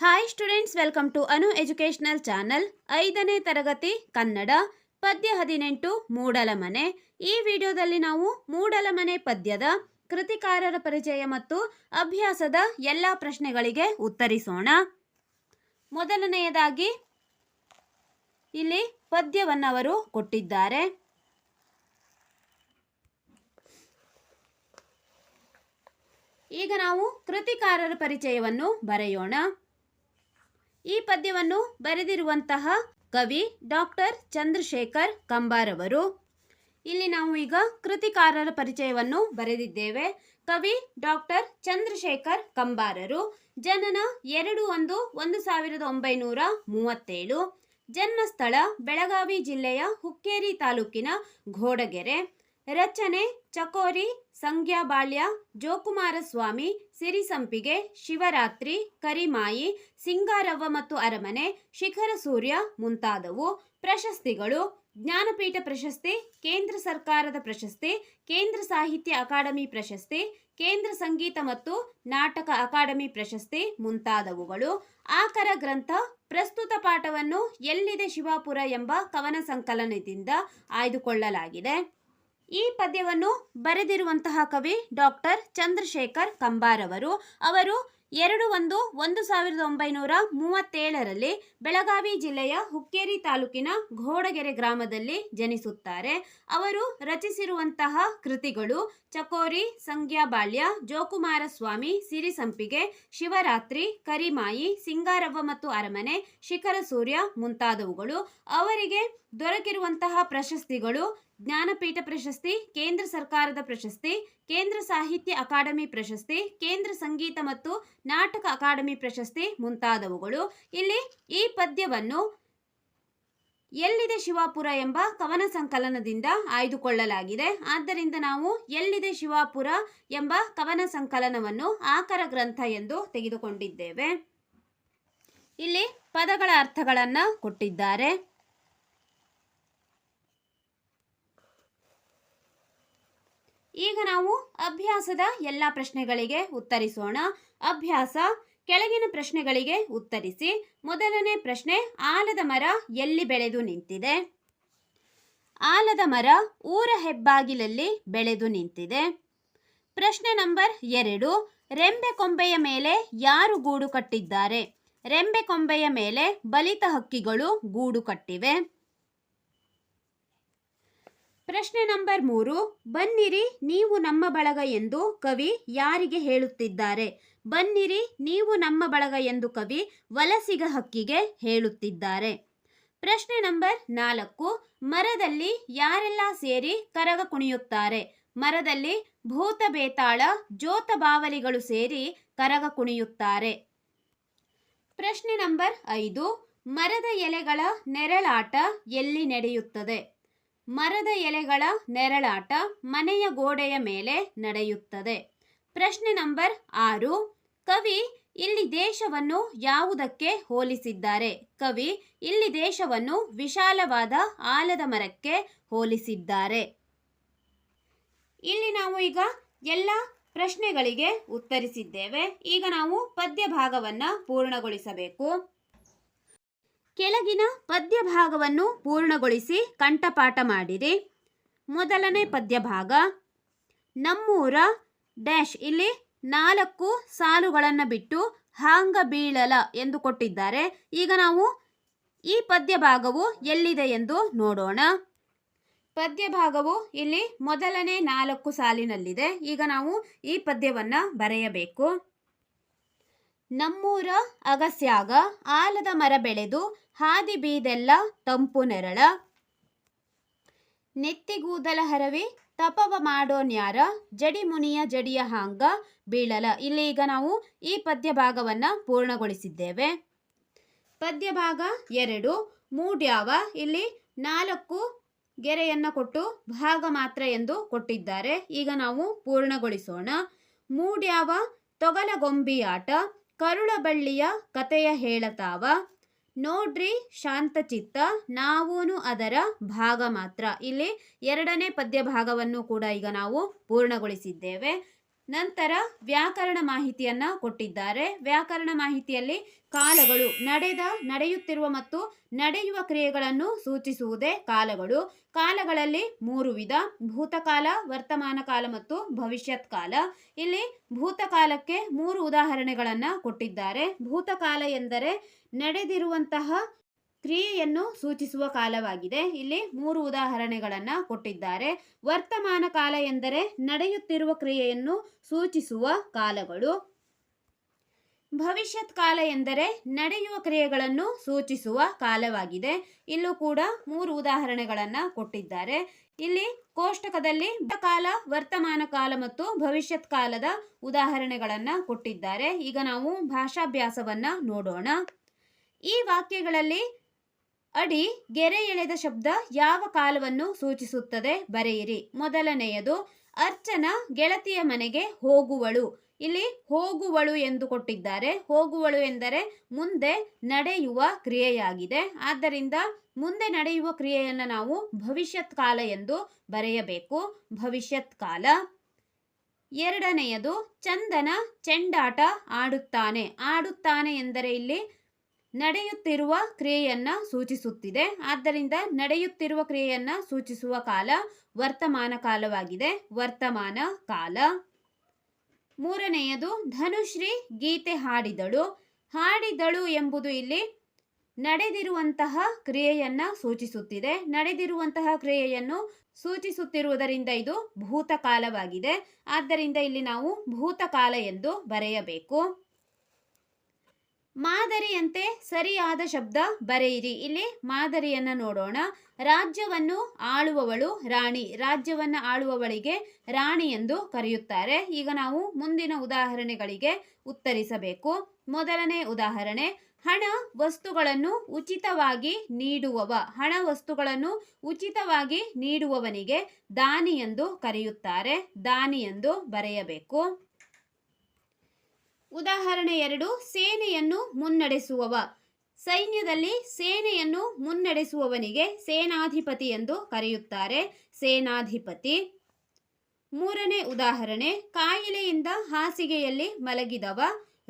Hi students welcome to Anu educational channel ಐದನೇ ತರಗತಿ, ಕನ್ನಡ, ಪದ್ಯ ಹದಿನೆಂಟು, ಮೂಡಲಮನೆ. ಈ ವಿಡಿಯೋದಲ್ಲಿ ನಾವು ಮೂಡಲಮನೆ ಪದ್ಯದ ಕೃತಿಕಾರರ ಪರಿಚಯ ಮತ್ತು ಅಭ್ಯಾಸದ ಎಲ್ಲ ಪ್ರಶ್ನೆಗಳಿಗೆ ಉತ್ತರಿಸೋಣ. ಮೊದಲನೆಯದಾಗಿ, ಇಲ್ಲಿ ಪದ್ಯವನ್ನವರು ಕೊಟ್ಟಿದ್ದಾರೆ. ಈಗ ನಾವು ಕೃತಿಕಾರರ ಪರಿಚಯವನ್ನು ಬರೆಯೋಣ. ಈ ಪದ್ಯವನ್ನು ಬರೆದಿರುವಂತಹ ಕವಿ ಡಾಕ್ಟರ್ ಚಂದ್ರಶೇಖರ್ ಕಂಬಾರವರು ಇಲ್ಲಿ ನಾವು ಈಗ ಕೃತಿಕಾರರ ಪರಿಚಯವನ್ನು ಬರೆದಿದ್ದೇವೆ. ಕವಿ ಡಾಕ್ಟರ್ ಚಂದ್ರಶೇಖರ್ ಕಂಬಾರರು ಜನನ ಎರಡು ಒಂದು ಒಂದು ಸಾವಿರದ ಒಂಬೈನೂರ ಮೂವತ್ತೇಳು, ಜನ್ಮಸ್ಥಳ ಬೆಳಗಾವಿ ಜಿಲ್ಲೆಯ ಹುಕ್ಕೇರಿ ತಾಲೂಕಿನ ಘೋಡಗೆರೆ. ರಚನೆ ಚಕೋರಿ ಸಂಜ್ಞಾ ಬಾಳ್ಯ ಜೋಕುಮಾರ ಸ್ವಾಮಿ ಸಿರಿಸಂಪಿಗೆ, ಶಿವರಾತ್ರಿ, ಕರಿಮಾಯಿ, ಸಿಂಗಾರವ್ವ ಮತ್ತು ಅರಮನೆ, ಶಿಖರ ಸೂರ್ಯ ಮುಂತಾದವು ಪ್ರಶಸ್ತಿಗಳು. ಜ್ಞಾನಪೀಠ ಪ್ರಶಸ್ತಿ, ಕೇಂದ್ರ ಸರ್ಕಾರದ ಪ್ರಶಸ್ತಿ, ಕೇಂದ್ರ ಸಾಹಿತ್ಯ ಅಕಾಡೆಮಿ ಪ್ರಶಸ್ತಿ, ಕೇಂದ್ರ ಸಂಗೀತ ಮತ್ತು ನಾಟಕ ಅಕಾಡೆಮಿ ಪ್ರಶಸ್ತಿ ಮುಂತಾದವುಗಳು. ಆಕರ ಗ್ರಂಥ, ಪ್ರಸ್ತುತ ಪಾಠವನ್ನು ಎಲ್ಲಿದೆ ಶಿವಾಪುರ ಎಂಬ ಕವನ ಸಂಕಲನದಿಂದ ಆಯ್ದುಕೊಳ್ಳಲಾಗಿದೆ. ಈ ಪದ್ಯವನ್ನು ಬರೆದಿರುವಂತಹ ಕವಿ ಡಾಕ್ಟರ್ ಚಂದ್ರಶೇಖರ್ ಕಂಬಾರವರು ಅವರು. ಎರಡು ಒಂದು ಒಂದು ಸಾವಿರದ ಒಂಬೈನೂರ ಮೂವತ್ತೇಳರಲ್ಲಿ ಬೆಳಗಾವಿ ಜಿಲ್ಲೆಯ ಹುಕ್ಕೇರಿ ತಾಲೂಕಿನ ಘೋಡಗೆರೆ ಗ್ರಾಮದಲ್ಲಿ ಜನಿಸುತ್ತಾರೆ. ಅವರು ರಚಿಸಿರುವಂತಹ ಕೃತಿಗಳು ಚಕೋರಿ ಸಂಘ್ಯಾ ಬಾಳ್ಯ ಜೋಕುಮಾರ ಸ್ವಾಮಿ ಸಿರಿಸಂಪಿಗೆ, ಶಿವರಾತ್ರಿ, ಕರಿಮಾಯಿ, ಸಿಂಗಾರವ್ವ ಮತ್ತು ಅರಮನೆ, ಶಿಖರ ಸೂರ್ಯ ಮುಂತಾದವುಗಳು. ಅವರಿಗೆ ದೊರಕಿರುವಂತಹ ಪ್ರಶಸ್ತಿಗಳು ಜ್ಞಾನಪೀಠ ಪ್ರಶಸ್ತಿ, ಕೇಂದ್ರ ಸರ್ಕಾರದ ಪ್ರಶಸ್ತಿ, ಕೇಂದ್ರ ಸಾಹಿತ್ಯ ಅಕಾಡೆಮಿ ಪ್ರಶಸ್ತಿ, ಕೇಂದ್ರ ಸಂಗೀತ ಮತ್ತು ನಾಟಕ ಅಕಾಡೆಮಿ ಪ್ರಶಸ್ತಿ ಮುಂತಾದವುಗಳು. ಇಲ್ಲಿ ಈ ಪದ್ಯವನ್ನು ಎಲ್ಲಿದೆ ಶಿವಾಪುರ ಎಂಬ ಕವನ ಸಂಕಲನದಿಂದ ಆಯ್ದುಕೊಳ್ಳಲಾಗಿದೆ. ಆದ್ದರಿಂದ ನಾವು ಎಲ್ಲಿದೆ ಶಿವಾಪುರ ಎಂಬ ಕವನ ಸಂಕಲನವನ್ನು ಆಕರ ಗ್ರಂಥ ಎಂದು ತೆಗೆದುಕೊಂಡಿದ್ದೇವೆ. ಇಲ್ಲಿ ಪದಗಳ ಅರ್ಥಗಳನ್ನು ಕೊಟ್ಟಿದ್ದಾರೆ. ಈಗ ನಾವು ಅಭ್ಯಾಸದ ಎಲ್ಲ ಪ್ರಶ್ನೆಗಳಿಗೆ ಉತ್ತರಿಸೋಣ. ಅಭ್ಯಾಸ, ಕೆಳಗಿನ ಪ್ರಶ್ನೆಗಳಿಗೆ ಉತ್ತರಿಸಿ. ಮೊದಲನೇ ಪ್ರಶ್ನೆ, ಆಲದ ಮರ ಎಲ್ಲಿ ಬೆಳೆದು ನಿಂತಿದೆ? ಆಲದ ಮರ ಊರ ಹೆಬ್ಬಾಗಿಲಲ್ಲಿ ಬೆಳೆದು ನಿಂತಿದೆ. ಪ್ರಶ್ನೆ ನಂಬರ್ ಎರಡು, ರೆಂಬೆ ಕೊಂಬೆಯ ಮೇಲೆ ಯಾರು ಗೂಡು ಕಟ್ಟಿದ್ದಾರೆ? ರೆಂಬೆ ಕೊಂಬೆಯ ಮೇಲೆ ಬಲಿತ ಹಕ್ಕಿಗಳು ಗೂಡು ಕಟ್ಟಿವೆ. ಪ್ರಶ್ನೆ ನಂಬರ್ ಮೂರು, ಬನ್ನಿರಿ ನೀವು ನಮ್ಮ ಬಳಗ ಎಂದು ಕವಿ ಯಾರಿಗೆ ಹೇಳುತ್ತಿದ್ದಾರೆ? ಬನ್ನಿರಿ ನೀವು ನಮ್ಮ ಬಳಗ ಎಂದು ಕವಿ ವಲಸಿಗ ಹಕ್ಕಿಗೆ ಹೇಳುತ್ತಿದ್ದಾರೆ. ಪ್ರಶ್ನೆ ನಂಬರ್ ನಾಲ್ಕು, ಮರದಲ್ಲಿ ಯಾರೆಲ್ಲ ಸೇರಿ ಕರಗ ಕುಣಿಯುತ್ತಾರೆ? ಮರದಲ್ಲಿ ಭೂತ ಬೇತಾಳ, ಜೋತ ಬಾವಲಿಗಳು ಸೇರಿ ಕರಗ ಕುಣಿಯುತ್ತಾರೆ. ಪ್ರಶ್ನೆ ನಂಬರ್ ಐದು, ಮರದ ಎಲೆಗಳ ನೆರಳಾಟ ಎಲ್ಲಿ ನಡೆಯುತ್ತದೆ? ಮರದ ಎಲೆಗಳ ನೆರಳಾಟ ಮನೆಯ ಗೋಡೆಯ ಮೇಲೆ ನಡೆಯುತ್ತದೆ. ಪ್ರಶ್ನೆ ನಂಬರ್ ಆರು. ಕವಿ ಇಲ್ಲಿ ದೇಶವನ್ನು ಯಾವುದಕ್ಕೆ ಹೋಲಿಸಿದ್ದಾರೆ? ಕವಿ ಇಲ್ಲಿ ದೇಶವನ್ನು ವಿಶಾಲವಾದ ಆಲದ ಮರಕ್ಕೆ ಹೋಲಿಸಿದ್ದಾರೆ. ಇಲ್ಲಿ ನಾವು ಈಗ ಎಲ್ಲ ಪ್ರಶ್ನೆಗಳಿಗೆ ಉತ್ತರಿಸಿದ್ದೇವೆ. ಈಗ ನಾವು ಪದ್ಯ ಭಾಗವನ್ನು ಪೂರ್ಣಗೊಳಿಸಬೇಕು. ಕೆಳಗಿನ ಪದ್ಯ ಭಾಗವನ್ನು ಪೂರ್ಣಗೊಳಿಸಿ ಕಂಠಪಾಠ ಮಾಡಿರಿ. ಮೊದಲನೇ ಪದ್ಯ ಭಾಗ ನಮ್ಮೂರ ಡ್ಯಾಶ್ ಇಲ್ಲಿ ನಾಲ್ಕು ಸಾಲುಗಳನ್ನು ಬಿಟ್ಟು ಹಾಂಗ ಬೀಳಲ ಎಂದು ಕೊಟ್ಟಿದ್ದಾರೆ. ಈಗ ನಾವು ಈ ಪದ್ಯ ಭಾಗವು ಎಲ್ಲಿದೆ ಎಂದು ನೋಡೋಣ. ಪದ್ಯ ಭಾಗವು ಇಲ್ಲಿ ಮೊದಲನೇ ನಾಲ್ಕು ಸಾಲಿನಲ್ಲಿದೆ. ಈಗ ನಾವು ಈ ಪದ್ಯವನ್ನು ಬರೆಯಬೇಕು. ನಮ್ಮೂರ ಅಗಸ್ಯಾಗ ಆಲದ ಮರ ಬೆಳೆದು ಹಾದಿ ಬೀದೆಲ್ಲ ತಂಪು ನೆರಳ. ನೆತ್ತಿಗೂದಲ ಹರವಿ ತಪವ ಮಾಡೋನ್ಯಾರ ಜಡಿ ಮುನಿಯ ಜಡಿಯ ಹಾಂಗ ಬೀಳಲ. ಇಲ್ಲಿ ಈಗ ನಾವು ಈ ಪದ್ಯ ಭಾಗವನ್ನ ಪೂರ್ಣಗೊಳಿಸಿದ್ದೇವೆ. ಪದ್ಯ ಭಾಗ ಎರಡು. ಮೂಡ್ಯಾವ. ಇಲ್ಲಿ ನಾಲ್ಕು ಗೆರೆಯನ್ನು ಕೊಟ್ಟು ಭಾಗ ಮಾತ್ರ ಎಂದು ಕೊಟ್ಟಿದ್ದಾರೆ. ಈಗ ನಾವು ಪೂರ್ಣಗೊಳಿಸೋಣ. ಮೂಡ್ಯಾವ ತೊಗಲಗೊಂಬಿಯಾಟ. ಕರುಳಬಳ್ಳಿಯ ಕತೆಯ ಹೇಳತಾವ, ನೋಡ್ರಿ ಶಾಂತಚಿತ್ತ, ನಾವೂನು ಅದರ ಭಾಗ ಮಾತ್ರ. ಇಲ್ಲಿ ಎರಡನೇ ಪದ್ಯ ಭಾಗವನ್ನು ಕೂಡ ಈಗ ನಾವು ಪೂರ್ಣಗೊಳಿಸಿದ್ದೇವೆ. ನಂತರ ವ್ಯಾಕರಣ ಮಾಹಿತಿಯನ್ನ ಕೊಟ್ಟಿದ್ದಾರೆ. ವ್ಯಾಕರಣ ಮಾಹಿತಿಯಲ್ಲಿ ಕಾಲಗಳು ನಡೆದ, ನಡೆಯುತ್ತಿರುವ ಮತ್ತು ನಡೆಯುವ ಕ್ರಿಯೆಗಳನ್ನು ಸೂಚಿಸುವುದೇ ಕಾಲಗಳು. ಕಾಲಗಳಲ್ಲಿ ಮೂರು ವಿಧ, ಭೂತಕಾಲ, ವರ್ತಮಾನ ಕಾಲ ಮತ್ತು ಭವಿಷ್ಯತ್ ಕಾಲ. ಇಲ್ಲಿ ಭೂತಕಾಲಕ್ಕೆ ಮೂರು ಉದಾಹರಣೆಗಳನ್ನು ಕೊಟ್ಟಿದ್ದಾರೆ. ಭೂತಕಾಲ ಎಂದರೆ ನಡೆದಿರುವಂತಹ ಕ್ರಿಯೆಯನ್ನು ಸೂಚಿಸುವ ಕಾಲವಾಗಿದೆ. ಇಲ್ಲಿ ಮೂರು ಉದಾಹರಣೆಗಳನ್ನು ಕೊಟ್ಟಿದ್ದಾರೆ. ವರ್ತಮಾನ ಕಾಲ ಎಂದರೆ ನಡೆಯುತ್ತಿರುವ ಕ್ರಿಯೆಯನ್ನು ಸೂಚಿಸುವ ಕಾಲಗಳು. ಭವಿಷ್ಯತ್ ಕಾಲ ಎಂದರೆ ನಡೆಯುವ ಕ್ರಿಯೆಗಳನ್ನು ಸೂಚಿಸುವ ಕಾಲವಾಗಿದೆ. ಇಲ್ಲೂ ಕೂಡ ಮೂರು ಉದಾಹರಣೆಗಳನ್ನು ಕೊಟ್ಟಿದ್ದಾರೆ. ಇಲ್ಲಿ ಕೋಷ್ಟಕದಲ್ಲಿ ಕಾಲ, ವರ್ತಮಾನ ಕಾಲ ಮತ್ತು ಭವಿಷ್ಯತ್ ಕಾಲದ ಉದಾಹರಣೆಗಳನ್ನು ಕೊಟ್ಟಿದ್ದಾರೆ. ಈಗ ನಾವು ಭಾಷಾಭ್ಯಾಸವನ್ನ ನೋಡೋಣ. ಈ ವಾಕ್ಯಗಳಲ್ಲಿ ಅಡಿ ಗೆರೆ ಎಳೆದ ಶಬ್ದ ಯಾವ ಕಾಲವನ್ನು ಸೂಚಿಸುತ್ತದೆ ಬರೆಯಿರಿ. ಮೊದಲನೆಯದು, ಅರ್ಚನ ಗೆಳತಿಯ ಮನೆಗೆ ಹೋಗುವಳು. ಇಲ್ಲಿ ಹೋಗುವಳು ಎಂದು ಕೊಟ್ಟಿದ್ದಾರೆ. ಹೋಗುವಳು ಎಂದರೆ ಮುಂದೆ ನಡೆಯುವ ಕ್ರಿಯೆಯಾಗಿದೆ. ಆದ್ದರಿಂದ ಮುಂದೆ ನಡೆಯುವ ಕ್ರಿಯೆಯನ್ನು ನಾವು ಭವಿಷ್ಯತ್ ಕಾಲ ಎಂದು ಬರೆಯಬೇಕು. ಭವಿಷ್ಯತ್ ಕಾಲ. ಎರಡನೆಯದು, ಚಂದನ ಚೆಂಡಾಟ ಆಡುತ್ತಾನೆ. ಆಡುತ್ತಾನೆ ಎಂದರೆ ಇಲ್ಲಿ ನಡೆಯುತ್ತಿರುವ ಕ್ರಿಯೆಯನ್ನು ಸೂಚಿಸುತ್ತಿದೆ. ಆದ್ದರಿಂದ ನಡೆಯುತ್ತಿರುವ ಕ್ರಿಯೆಯನ್ನು ಸೂಚಿಸುವ ಕಾಲ ವರ್ತಮಾನ ಕಾಲವಾಗಿದೆ. ವರ್ತಮಾನ ಕಾಲ. ಮೂರನೆಯದು, ಧನುಶ್ರೀ ಗೀತೆ ಹಾಡಿದಳು. ಹಾಡಿದಳು ಎಂಬುದು ಇಲ್ಲಿ ನಡೆದಿರುವಂತಹ ಕ್ರಿಯೆಯನ್ನು ಸೂಚಿಸುತ್ತಿದೆ. ನಡೆದಿರುವಂತಹ ಕ್ರಿಯೆಯನ್ನು ಸೂಚಿಸುತ್ತಿರುವುದರಿಂದ ಇದು ಭೂತಕಾಲವಾಗಿದೆ. ಆದ್ದರಿಂದ ಇಲ್ಲಿ ನಾವು ಭೂತಕಾಲ ಎಂದು ಬರೆಯಬೇಕು. ಮಾದರಿಯಂತೆ ಸರಿಯಾದ ಶಬ್ದ ಬರೆಯಿರಿ. ಇಲ್ಲಿ ಮಾದರಿಯನ್ನು ನೋಡೋಣ. ರಾಜ್ಯವನ್ನು ಆಳುವವಳು ರಾಣಿ. ರಾಜ್ಯವನ್ನು ಆಳುವವಳಿಗೆ ರಾಣಿ ಎಂದು ಕರೆಯುತ್ತಾರೆ. ಈಗ ನಾವು ಮುಂದಿನ ಉದಾಹರಣೆಗಳಿಗೆ ಉತ್ತರಿಸಬೇಕು. ಮೊದಲನೇ ಉದಾಹರಣೆ, ಹಣ ವಸ್ತುಗಳನ್ನು ಉಚಿತವಾಗಿ ನೀಡುವವ. ಹಣ ವಸ್ತುಗಳನ್ನು ಉಚಿತವಾಗಿ ನೀಡುವವನಿಗೆ ದಾನಿ ಎಂದು ಕರೆಯುತ್ತಾರೆ. ದಾನಿ ಎಂದು ಬರೆಯಬೇಕು. ಉದಾಹರಣೆ ಎರಡು, ಸೇನೆಯನ್ನು ಮುನ್ನಡೆಸುವವ. ಸೈನ್ಯದಲ್ಲಿ ಸೇನೆಯನ್ನು ಮುನ್ನಡೆಸುವವನಿಗೆ ಸೇನಾಧಿಪತಿ ಎಂದು ಕರೆಯುತ್ತಾರೆ. ಸೇನಾಧಿಪತಿ. ಮೂರನೇ ಉದಾಹರಣೆ, ಕಾಯಿಲೆಯಿಂದ ಹಾಸಿಗೆಯಲ್ಲಿ ಮಲಗಿದವ.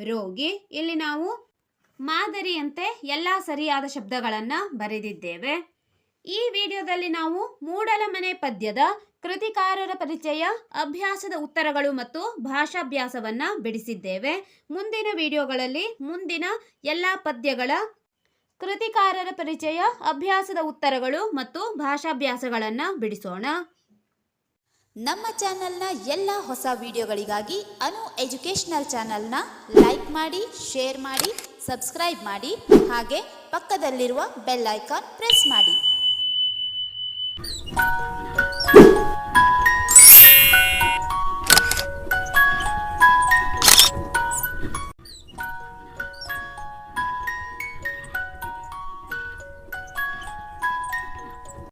ರೋಗಿ. ಇಲ್ಲಿ ನಾವು ಮಾದರಿಯಂತೆ ಎಲ್ಲ ಸರಿಯಾದ ಶಬ್ದಗಳನ್ನು ಬರೆದಿದ್ದೇವೆ. ಈ ವಿಡಿಯೋದಲ್ಲಿ ನಾವು ಮೂಡಲಮನೆ ಪದ್ಯದ ಕೃತಿಕಾರರ ಪರಿಚಯ, ಅಭ್ಯಾಸದ ಉತ್ತರಗಳು ಮತ್ತು ಭಾಷಾಭ್ಯಾಸವನ್ನ ಬಿಡಿಸಿದ್ದೇವೆ. ಮುಂದಿನ ವಿಡಿಯೋಗಳಲ್ಲಿ ಮುಂದಿನ ಎಲ್ಲ ಪದ್ಯಗಳ ಕೃತಿಕಾರರ ಪರಿಚಯ, ಅಭ್ಯಾಸದ ಉತ್ತರಗಳು ಮತ್ತು ಭಾಷಾಭ್ಯಾಸಗಳನ್ನು ಬಿಡಿಸೋಣ. ನಮ್ಮ ಚಾನೆಲ್ನ ಎಲ್ಲ ಹೊಸ ವಿಡಿಯೋಗಳಿಗಾಗಿ ಅನು ಎಜುಕೇಷನಲ್ ಚಾನೆಲ್ನ ಲೈಕ್ ಮಾಡಿ, ಶೇರ್ ಮಾಡಿ, ಸಬ್ಸ್ಕ್ರೈಬ್ ಮಾಡಿ, ಹಾಗೆ ಪಕ್ಕದಲ್ಲಿರುವ ಬೆಲ್ ಐಕಾನ್ ಪ್ರೆಸ್ ಮಾಡಿ.